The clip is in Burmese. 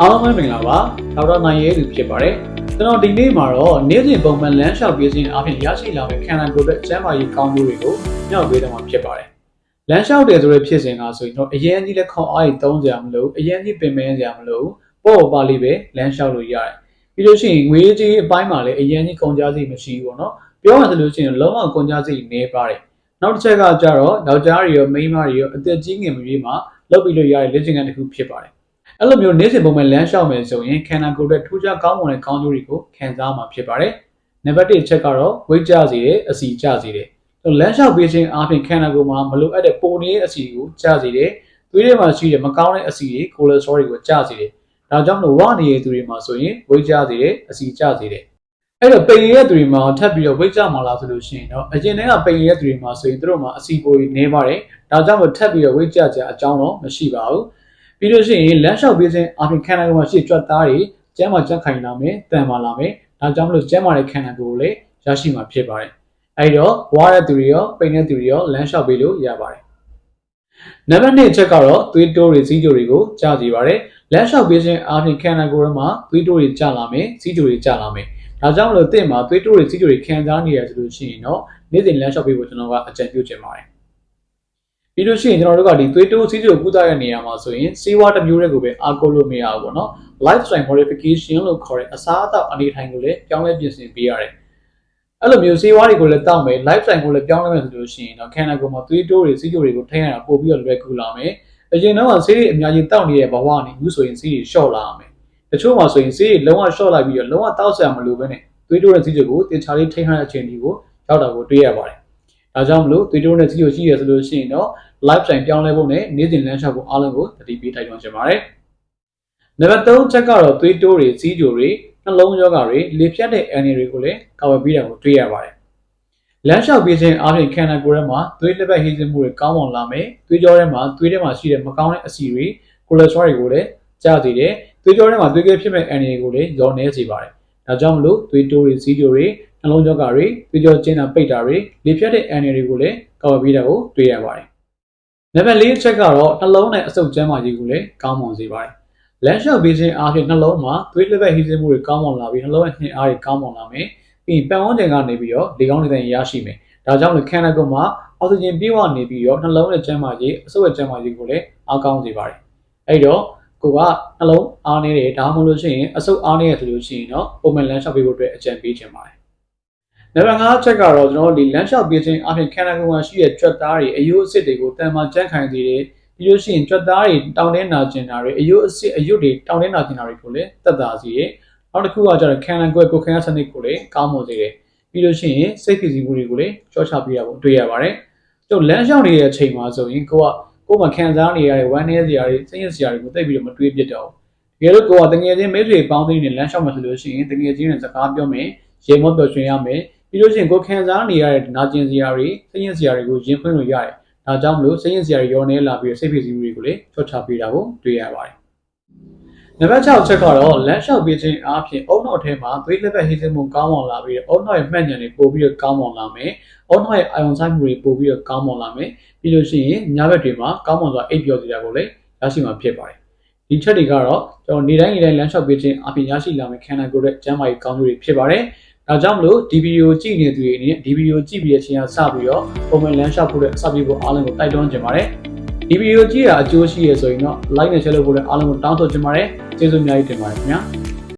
အားလုံးပဲမင်္ဂလာပါဒေါက်တာနိုင်ရဲသူဖြစ်ပါတယ်ကျွန်တော်ဒီနေ့မှာတော့နေ့စဉ်ပုံမှန်လမ်းလျှောက်ပြေးခြင်းအပြင်ရရှိလာမယ့်ခန္ဓာကိုယ်အတွက်ကျန်းမာရေးကောင်းကျိုးတွေကိုညှောက်ပေးတော့မှာဖြစ်ပါတယ်လမ်းလျှောက်တယ်ဆိုတဲ့ဖြစ်စဉ်ကဆိုရင်တော့အရင်ကြီးလက်ခေါင်းအားကြီးသုံးကြမလို့အရင်ကြီးပင်ပန်းကြမလို့ပေါ့ပါလေးပဲလမ်းလျှောက်လို့ရတယ်ပြီးလို့ရှိရင်ငွေကြေးအပိုင်းမှာလည်းအရင်ကြီးကုန်ကြစိတ်မရှိဘူးပေါ့နော်ပြောမှဆိုလို့ရှိရင်လုံးဝကုန်ကြစိတ်နေပါတယ်နောက်တစ်ချက်ကကြတော့ယောက်ျားတွေရောမိန်းမတွေရောအသက်ကြီးငယ်မကြီးမှာလုပ်ပြီးလို့ရတဲ့လက်ကျင်ကန်တစ်ခုဖြစ်ပါတယ် အဲ့လိုမျိုးနေ့စဉ်ပုံမှန်လမ်းလျှောက်မယ်ဆိုရင်ခန္ဓာကိုယ်အတွက်ထူးခြားကောင်းမွန်တဲ့ကောင်းကျိုးတွေကိုခံစားမှာဖြစ်ပါတယ်။နံပါတ်1ချက်ကတော့ဝိတ်ကျစေတယ်အစီကျစေတယ်။လမ်းလျှောက်ပေးခြင်းအပြင်ခန္ဓာကိုယ်မှာမလိုအပ်တဲ့ပုံနေတဲ့အစီကိုကျစေတယ်။သွေးထဲမှာရှိတဲ့မကောင်းတဲ့အစီတွေကိုလက်စထရောတွေကိုကျစေတယ်။ဒါကြောင့်မလို့ဝနေတဲ့သူတွေမှာဆိုရင်ဝိတ်ကျစေတယ်အစီကျစေတယ်။အဲ့တော့ပိန်ရတဲ့သူတွေမှာထပ်ပြီးတော့ဝိတ်ကျမှာလားဆိုလို့ရှိရင်တော့အရင်တည်းကပိန်ရတဲ့သူတွေမှာဆိုရင်တို့မှာအစီပိုတွေနေပါတယ်။ဒါကြောင့်မို့ထပ်ပြီးတော့ဝိတ်ကျကြအကြောင်းတော့မရှိပါဘူး။ ပြီးလို့ရှိရင်လမ်းလျှောက်ပေးခြင်းအပြင်ခန္ဓာကိုယ်မှာရှိကြွက်သားတွေကျန်းမာကြက်ခိုင်လာမယ်တန်မာလာမယ်ဒါကြောင့်မလို့ကျန်းမာတဲ့ခန္ဓာကိုယ်ကိုလည်းရရှိမှာဖြစ်ပါတယ်အဲဒီတော့ဝါရတဲ့သူတွေရောပိန်တဲ့သူတွေရောလမ်းလျှောက်ပေးလို့ရပါတယ်နံပါတ်2ချက်ကတော့သွေးတိုးတွေစီးကြိုတွေကိုကြာစီပါတယ်လမ်းလျှောက်ပေးခြင်းအပြင်ခန္ဓာကိုယ်မှာသွေးတိုးတွေကြာလာမယ်စီးကြိုတွေကြာလာမယ်ဒါကြောင့်မလို့တင့်မှာသွေးတိုးတွေစီးကြိုတွေခံစားနေရဆိုလို့ရှိရင်တော့နေ့စဉ်လမ်းလျှောက်ပေးဖို့ကျွန်တော်ကအကြံပြုချင်ပါတယ် ပြီးလို့ရှိရင်ကျွန်တော်တို့ကဒီသွေးတိုးစီးကျိုကုသတဲ့နေရာမှာဆိုရင်စေဝါတစ်မျိုးတည်းကိုပဲအားကိုးလို့မရဘူးပေါ့နော် lifestyle modification လို့ခေါ်တဲ့အစားအသောက်အနေထိုင်ကိုလည်းပြောင်းလဲပြင်ဆင်ပေးရတယ်အဲ့လိုမျိုးစေဝါတွေကိုလည်းတောက်မယ် lifestyle ကိုလည်းပြောင်းလဲမယ်ဆိုလို့ရှိရင်တော့ခန္ဓာကိုယ်မှာသွေးတိုးတွေစီးကျိုတွေကိုထိန်းရတာပို့ပြီးတော့လွယ်ကူလာမယ်အရင်တော့ဆေးတွေအများကြီးတောက်နေတဲ့ဘဝကနေအခုဆိုရင်ဆေးတွေလျှော့လာမယ်တချို့မှာဆိုရင်ဆေးတွေလုံးဝလျှော့လိုက်ပြီးတော့လုံးဝတောက်ဆရာမလိုဘဲနဲ့သွေးတိုးတဲ့စီးကျိုကိုတင်ချာလေးထိန်းထားတဲ့အချိန်ဒီကိုရောက်တာကိုတွေ့ရပါတယ် ဒါကြောင့်မလို့သွေးတိုးတဲ့စီးကျိုရှိရဆိုလို့ရှိရင်တော့ lifestyle ပြောင်းလဲဖို့နဲ့နေ့စဉ်လမ်းလျှောက်ဖို့အားလုံးကိုတတိပေးတိုက်တွန်းချင်ပါတယ်။နံပါတ်3ချက်ကတော့သွေးတိုးတွေစီးကြိုတွေနှလုံးရောဂါတွေလေဖြတ်တဲ့အန်ရီတွေကိုလည်းကာဝယ်ပေးတာကိုတွေ့ရပါတယ်။လမ်းလျှောက်ပေးခြင်းအပြင်ခန္ဓာကိုယ်ထဲမှာသွေးလက်ပတ်ဟိစင်းမှုတွေကောင်းမွန်လာမယ်။သွေးကြောထဲမှာသွေးထဲမှာရှိတဲ့မကောင်းတဲ့အဆီတွေကိုလက်စထရောတွေကိုလည်းကျစေတယ်။သွေးကြောထဲမှာသွေးကဲဖြစ်မဲ့အန်ရီကိုလည်းရောနေစေပါတယ်။ဒါကြောင့်မလို့သွေးတိုးတွေစီးကြိုတွေ နှလုံးရောဂါတွေသွေးကြောကျင်းတာပိတ်တာတွေလေဖြတ်တဲ့အန်ရီတွေကိုလည်းကာဝယ်ပေးတာကိုတွေ့ရပါတယ်။နံပါတ်၄ချက်ကတော့နှလုံးနဲ့အဆုပ်ကျန်းမာရေးကိုလည်းကောင်းမွန်စေပါတယ်။လမ်းလျှောက်ပေးခြင်းအားဖြင့်နှလုံးမှာသွေးလက်ပတ်ဟိစင်းမှုတွေကောင်းမွန်လာပြီးနှလုံးရဲ့နှင်းအားတွေကောင်းမွန်လာမယ်။ပြီးရင်ပတ်ဝန်းကျင်ကနေပြီးတော့လေကောင်းလေသန့်ရရှိမယ်။ဒါကြောင့်လည်းခန္ဓာကိုယ်မှာအောက်ဆီဂျင်ပြည့်ဝနေပြီးတော့နှလုံးရဲ့ကျန်းမာရေးအဆုပ်ရဲ့ကျန်းမာရေးကိုလည်းအားကောင်းစေပါတယ်။အဲဒီတော့ကိုကနှလုံးအားနေတယ်ဒါမှမဟုတ်လို့ရှိရင်အဆုပ်အားနေရဆိုလို့ရှိရင်တော့ပုံမှန်လမ်းလျှောက်ပေးဖို့အတွက်အကြံပေးချင်ပါတယ်။ နံပါတ်5ချက်ကတော့ကျွန်တော်တို့ဒီလမ်းလျှောက်ပေးခြင်းအပြင်ခန္ဓာကိုယ်မှာရှိတဲ့ကြွက်သားတွေအယိုးအစစ်တွေကိုတန်မာကြန့်ခိုင်စေတယ်ပြီးလို့ရှိရင်ကြွက်သားတွေတောင်းတင်းနာကျင်တာတွေအယိုးအစစ်အယွတ်တွေတောင်းတင်းနာကျင်တာတွေကိုလည်းတက်တာစေတယ်နောက်တစ်ခုကကျတော့ခန္ဓာကိုယ်ကိုယ်ခံရစနစ်ကိုလည်းကောင်းမွန်စေတယ်ပြီးလို့ရှိရင်စိတ်ဖိစီးမှုတွေကိုလည်းကြောချပေးရဖို့တွေ့ရပါတယ်ကျုပ်လမ်းလျှောက်နေတဲ့အချိန်မှာဆိုရင်ကိုကကိုယ်မှာခံစားနေရတဲ့ဝမ်းနည်းစရာတွေစိတ်ရစရာတွေကိုသိပြီးတော့မတွေးပြစ်တော့ဘူးတကယ်လို့ကိုကတငယ်ချင်းမိတ်ဆွေပေါင်းသိနေလမ်းလျှောက်မှဆိုလို့ရှိရင်တငယ်ချင်းတွေစကားပြောမယ်ရေမောပြောရွှင်ရမယ် ပြီးလို့ရှိရင်ကိုယ်ခံစားနေရတဲ့နာကျင်စရာတွေစိတ်ရင်းစရာတွေကိုရင်ဖွင့်လို့ရတယ်။ဒါကြောင့်မလို့စိတ်ရင်းစရာတွေရောနေလာပြီးစိတ်ဖိစီးမှုတွေကိုလည်းချော့ချပေးတာကိုတွေ့ရပါတယ်။နံပါတ်6ချက်ကတော့လမ်းလျှောက်ပေးခြင်းအပြင်အုံနောက်ထဲမှာသွေးလက်ပတ်ဟိစင်းမှုကောင်းမွန်လာပြီးတော့အုံနောက်ရဲ့မှတ်ဉာဏ်တွေပို့ပြီးတော့ကောင်းမွန်လာမယ်။အုံနောက်ရဲ့အာယုံဆိုင်မှုတွေပို့ပြီးတော့ကောင်းမွန်လာမယ်။ပြီးလို့ရှိရင်ညဘက်တွေမှာကောင်းမွန်စွာအိပ်ပျော်စေတာကိုလည်းရရှိမှာဖြစ်ပါတယ်။ဒီချက်တွေကတော့ကျွန်တော်နေတိုင်းနေတိုင်းလမ်းလျှောက်ပေးခြင်းအပြင်ရရှိလာမယ့်ခန္ဓာကိုယ်ရဲ့ကျန်းမာရေးကောင်းကျိုးတွေဖြစ်ပါတယ်။ ဒါကြောင့်မလို့ဒီဗီဒီယိုကြည့်နေသူတွေအနေနဲ့ဒီဗီဒီယိုကြည့်ပြီးတဲ့အချိန်ကစပြီးတော့ပုံမှန်လမ်းလျှောက်ဖို့နဲ့စပြီးဖို့အားလုံးကိုတိုက်တွန်းချင်ပါတယ်ဒီဗီဒီယိုကြည့်တာအကျိုးရှိရဆိုရင်တော့ like နဲ့ share လုပ်ဖို့လည်းအားလုံးကိုတောင်းဆိုချင်ပါတယ်ကျေးဇူးအများကြီးတင်ပါတယ်ခင်ဗျာ